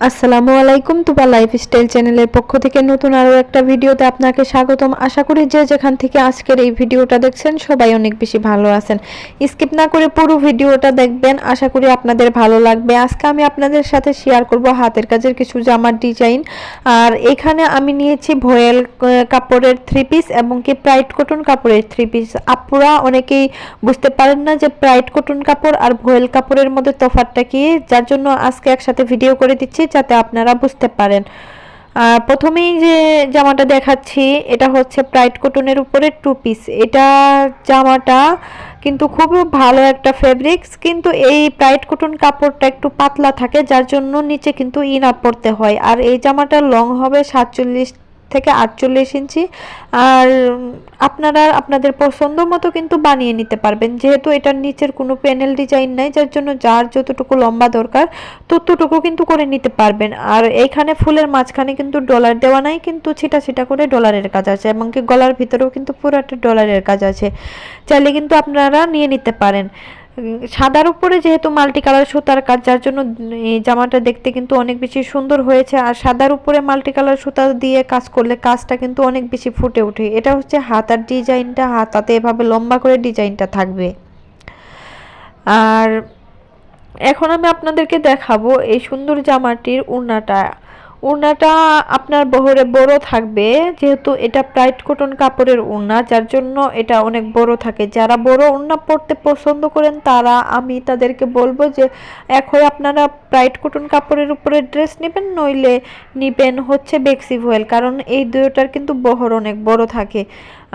আসসালামু আলাইকুম তুবা লাইফস্টাইল চ্যানেলের পক্ষ থেকে নতুন আরও একটা ভিডিওতে আপনাকে স্বাগতম। আশা করি যে যেখান থেকে আজকের এই ভিডিওটা দেখছেন, সবাই অনেক বেশি ভালো আছেন। স্কিপ না করে পুরো ভিডিওটা দেখবেন, আশা করি আপনাদের ভালো লাগবে। আজকে আমি আপনাদের সাথে শেয়ার করব হাতের কাজের কিছু জামার ডিজাইন। আর এখানে আমি নিয়েছি ভয়েল কাপড়ের থ্রি পিস এবং কি প্রাইড কটন কাপড়ের থ্রি পিস আপুরা অনেকেই বুঝতে পারেন না যে প্রাইড কটন কাপড় আর ভয়েল কাপড়ের মধ্যে তফাৎটা কি, যার জন্য আজকে একসাথে ভিডিও করে দিচ্ছি। যাতে আপনারা বুঝতে পারেন। আর প্রথমেই যে জামাটা দেখাচ্ছি, এটা হচ্ছে প্রাইট কটনের উপরে টু পিস এটা জামাটা কিন্তু খুব ভালো একটা ফেব্রিক্স কিন্তু এই প্রাইট কটন কাপড়টা একটু পাতলা থাকে, যার জন্য নিচে কিন্তু ইনার পড়তে হয়। আর এই জামাটা লং হবে সাতচল্লিশ থেকে আটচল্লিশ ইঞ্চি। আর আপনারা আপনাদের পছন্দ মতো কিন্তু বানিয়ে নিতে পারবেন। যেহেতু এটার নিচের কোনো প্যানেল ডিজাইন নাই, যার জন্য যার যতটুকু লম্বা দরকার, ততটুকু কিন্তু করে নিতে পারবেন। আর এইখানে ফুলের মাঝখানে কিন্তু ডলার দেওয়া নাই, কিন্তু ছিটা ছিটা করে ডলারের কাজ আছে এবং কি গলার ভিতরেও কিন্তু পুরোটা ডলারের কাজ আছে। চাইলে কিন্তু আপনারা নিয়ে নিতে পারেন। সাদার উপরে যেহেতু মাল্টি কালার সুতার কাজ, যার জন্য এই জামাটা দেখতে কিন্তু অনেক বেশি সুন্দর হয়েছে। আর সাদার উপরে মাল্টি কালার সুতা দিয়ে কাজ করলে কাজটা কিন্তু অনেক বেশি ফুটে ওঠে। এটা হচ্ছে হাতার ডিজাইনটা, হাতাতে এভাবে লম্বা করে ডিজাইনটা থাকবে। আর এখন আমি আপনাদেরকে দেখাবো এই সুন্দর জামাটির উড়নাটা উড়নাটা আপনার বহরে বড় থাকবে, যেহেতু এটা প্রাইট কটন কাপড়ের উড়না যার জন্য এটা অনেক বড় থাকে। যারা বড় উড়না পরতে পছন্দ করেন, তারা আমি তাদেরকে বলব যে হয় আপনারা প্রাইট কটন কাপড়ের উপরে ড্রেস নেবেন, নইলে নিবেন হচ্ছে বেক্সি ভোয়েল, কারণ এই দুয়োটার কিন্তু বহর অনেক বড় থাকে।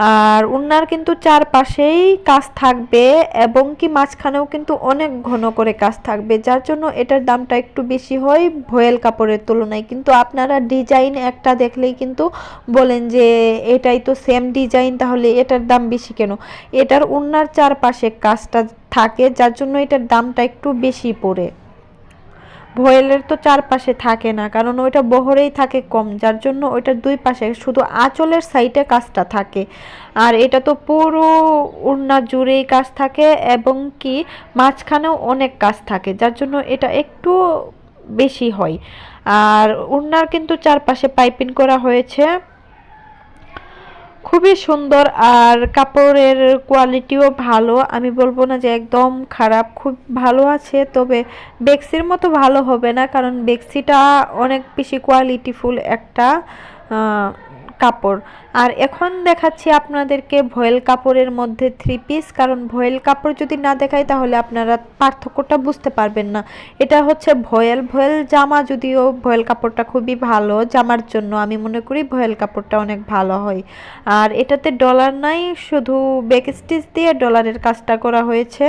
আর উন্নার কিন্তু চারপাশেই কাজ থাকবে এবং কি মাঝখানেও কিন্তু অনেক ঘন করে কাজ থাকবে, যার জন্য এটার দামটা একটু বেশি হয় ভয়েল কাপড়ের তুলনায়। কিন্তু আপনারা ডিজাইন একটা দেখলেই কিন্তু বলেন যে এটাই তো সেম ডিজাইন, তাহলে এটার দাম বেশি কেন? এটার উন্নার চারপাশে কাজটা থাকে, যার জন্য এটার দামটা একটু বেশি পড়ে। ভয়েলের তো চারপাশে থাকে না, কারণ ওইটা বহরেই থাকে কম, যার জন্য ওইটার দুই পাশে শুধু আঁচলের সাইডে কাজটা থাকে। আর এটা তো পুরো উড়না জুড়েই কাজ থাকে এবং কি মাঝখানেও অনেক কাজ থাকে, যার জন্য এটা একটু বেশি হয়। আর উড়নার কিন্তু চারপাশে পাইপিং করা হয়েছে। খুবই সুন্দর আর কাপড়ের কোয়ালিটিও ভালো। আমি বলব না যে একদম খারাপ, খুব ভালো আছে, তবে বেক্সির মতো ভালো হবে না, কারণ বেক্সিটা অনেক বেশি কোয়ালিটিফুল একটা কাপড়। আর এখন দেখাচ্ছি আপনাদেরকে ভয়েল কাপড়ের মধ্যে থ্রি পিস কারণ ভয়েল কাপড় যদি না দেখাই তাহলে আপনারা পার্থক্যটা বুঝতে পারবেন না। এটা হচ্ছে ভয়েল ভয়েল জামা যদিও ভয়েল কাপড়টা খুবই ভালো জামার জন্য, আমি মনে করি ভয়েল কাপড়টা অনেক ভালো হয়। আর এটাতে ডলার নাই, শুধু বেক স্টিচ দিয়ে ডলারের কাজটা করা হয়েছে।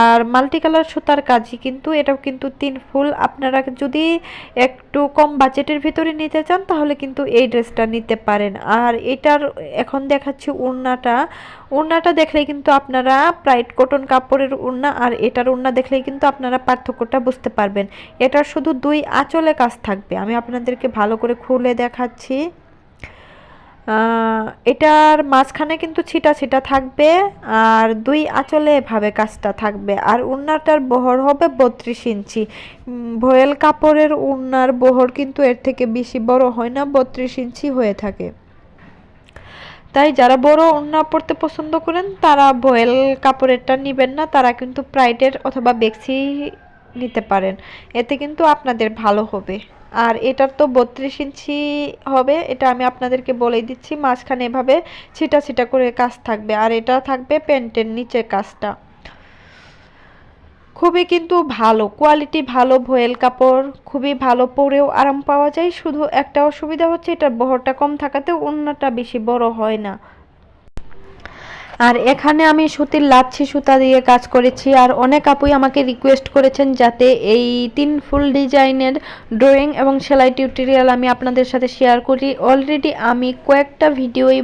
আর মাল্টি কালার সুতার কাজই কিন্তু এটাও কিন্তু তিন ফুল। আপনারা যদি একটু কম বাজেটের ভিতরে নিতে চান, তাহলে কিন্তু এই ড্রেসটা নিতে পারেন। আর এটার এখন দেখাচ্ছি ওড়নাটা ওড়নাটা দেখলে কিন্তু আপনারা প্রাইড কটন কাপড়ের ওড়না আর এটার ওড়না দেখলেই কিন্তু আপনারা পার্থক্যটা বুঝতে পারবেন। এটার শুধু দুই আঁচলে কাজ থাকবে। আমি আপনাদেরকে ভালো করে খুলে দেখাচ্ছি। এটার মাঝখানে কিন্তু ছিটা ছিটা থাকবে আর দুই আঁচলে এভাবে কাজটা থাকবে। আর উন্নাটার বহর হবে বত্রিশ ইঞ্চি। ভয়েল কাপড়ের উন্নার বহর কিন্তু এর থেকে বেশি বড় হয় না, বত্রিশ ইঞ্চি হয়ে থাকে। তাই যারা বড় ওড়না পরতে পছন্দ করেন, তারা ভয়েল কাপড়েরটা নেবেন না। তারা কিন্তু প্রাইডের অথবা বেক্সি নিতে পারেন। এতে কিন্তু আপনাদের ভালো হবে। আর এটার তো বত্রিশ ইঞ্চি হবে, এটা আমি আপনাদেরকে বলে দিচ্ছি, মাঝখানে এভাবে ছিটা ছিটা করে কাজ থাকবে। আর এটা থাকবে প্যান্টের নিচের কাজটা। খুবই কিন্তু ভালো, কোয়ালিটি ভালো, ভোয়েল কাপড়, খুবই ভালো, পরেও আরাম পাওয়া যায়। শুধু একটা অসুবিধা হচ্ছে এটার বহরটা কম থাকাতে অন্যটা বেশি বড় হয় না। আর এখানে আমি সুতির লাচ্ছি সুতা দিয়ে কাজ করেছি, আর অনেক আপুই আমাকে রিকোয়েস্ট করেছেন যাতে এই তিন ফুল ডিজাইনের ড্রয়িং এবং সেলাই টিউটোরিয়াল আমি আপনাদের সাথে শেয়ার করি। অলরেডি আমি কয়েকটা ভিডিওই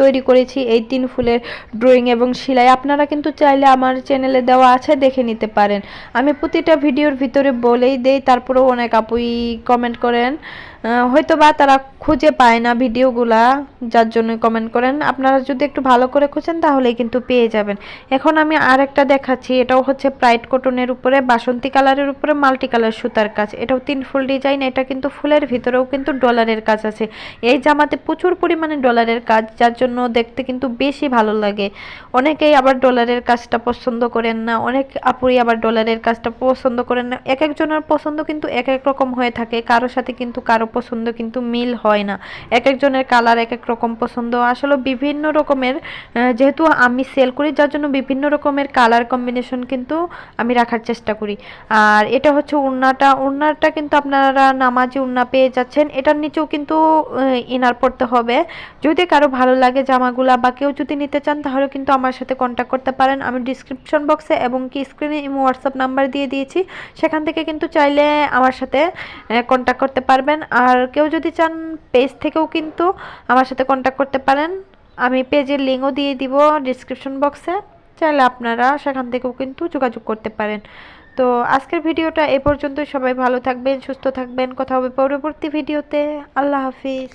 তৈরি করেছি এই তিন ফুলের ড্রয়িং এবং সেলাই। আপনারা কিন্তু চাইলে আমার চ্যানেলে দেওয়া আছে, দেখে নিতে পারেন। আমি প্রতিটা ভিডিওর ভিতরে বলেই দেই, তারপরেও অনেক আপুই কমেন্ট করেন। হয়তো বা তারা খুঁজে পায় না ভিডিওগুলা, যার জন্য কমেন্ট করেন। আপনারা যদি একটু ভালো করে খুঁজেন, তাহলেই কিন্তু পেয়ে যাবেন। এখন আমি আর একটা দেখাচ্ছি। এটাও হচ্ছে প্রাইড কটনের উপরে, বাসন্তী কালারের উপরে মাল্টি কালার সুতার কাজ। এটাও তিন ফুল ডিজাইন এটা কিন্তু ফুলের ভিতরেও কিন্তু ডলারের কাজ আছে। এই জামাতে প্রচুর পরিমাণে ডলারের কাজ, যার জন্য দেখতে কিন্তু বেশি ভালো লাগে। অনেকেই আবার ডলারের কাজটা পছন্দ করেন না। অনেক আপুই আবার ডলারের কাজটা পছন্দ করেন না। এক একজনের পছন্দ কিন্তু এক এক রকম হয়ে থাকে। কারোর সাথে কিন্তু কারও পছন্দ কিন্তু মিল হয় না। এক একজনের কালার এক এক রকম পছন্দ। আসলে বিভিন্ন রকমের যেহেতু আমি সেল করি, যার জন্য বিভিন্ন রকমের কালার কম্বিনেশন কিন্তু আমি রাখার চেষ্টা করি। আর এটা হচ্ছে উন্নাটা। উন্নাটা কিন্তু আপনারা নামাজি উন্না পেয়ে যাচ্ছেন। এটার নিচেও কিন্তু ইনার পড়তে হবে। যদি কারও ভালো লাগে জামাগুলা বা কেউ যদি নিতে চান, তাহলে কিন্তু আমার সাথে কন্ট্যাক্ট করতে পারেন। আমি ডিসক্রিপশন বক্সে এবং কি স্ক্রিনে হোয়াটসঅ্যাপ নাম্বার দিয়ে দিয়েছি। সেখান থেকে কিন্তু চাইলে আমার সাথে কন্ট্যাক্ট করতে পারবেন। আর কেউ যদি চান পেজ থেকেও কিন্তু আমার সাথে কন্ট্যাক্ট করতে পারেন। আমি পেজের লিঙ্কও দিয়ে দিব ডিসক্রিপশন বক্সে চাইলে আপনারা সেখান থেকেও কিন্তু যোগাযোগ করতে পারেন। তো আজকের ভিডিওটা এ পর্যন্তই। সবাই ভালো থাকবেন, সুস্থ থাকবেন। কথা হবে পরবর্তী ভিডিওতে। আল্লাহ হাফিজ।